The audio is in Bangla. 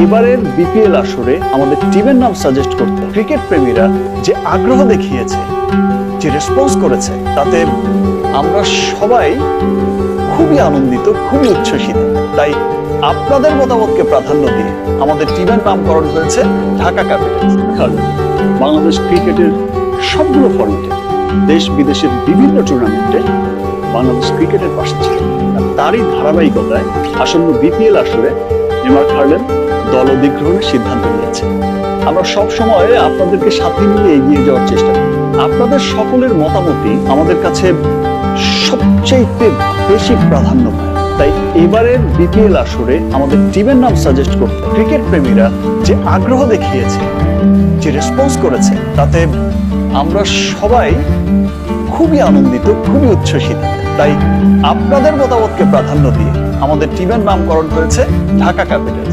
এবারের বিপিএল আসরে আমাদের টিমের নাম সাজেস্ট করতে ক্রিকেট প্রেমীরা যে আগ্রহ দেখিয়েছে, যে রেসপন্স করেছে, তাতে আমরা সবাই খুবই আনন্দিত, খুবই উচ্ছ্বসিত। তাই আপনাদের মতামতকে প্রাধান্য দিয়ে আমাদের টিমের নামকরণ হয়েছে ঢাকা ক্যাপিটালস। কারণ বাংলাদেশ ক্রিকেটের সবগুলো ফর্মেটে দেশ বিদেশের বিভিন্ন টুর্নামেন্টে বাংলাদেশ ক্রিকেটের পাশে ছিল। তারই ধারাবাহিকতায় আসন্ন বিপিএল আসরে নেমার খার্লেন দল অধিগ্রহণের সিদ্ধান্ত নিয়েছে। আমরা সব সময় আপনাদেরকে সাথে নিয়ে এগিয়ে যাওয়ার চেষ্টা করি। আপনাদের সকলের মতামতই আমাদের কাছে সবচেয়ে বেশি প্রাধান্য পায়। তাই এবারের বিপিএল আসরে আমাদের টিমের নাম সাজেস্ট করতে ক্রিকেট প্রেমীরা যে আগ্রহ দেখিয়েছে, যে রেসপন্স করেছে, তাতে আমরা সবাই খুবই আনন্দিত, খুবই উচ্ছ্বসিত। তাই আপনাদের মতামতকে প্রাধান্য দিয়ে আমাদের টিমের নামকরণ হয়েছে ঢাকা ক্যাপিটাল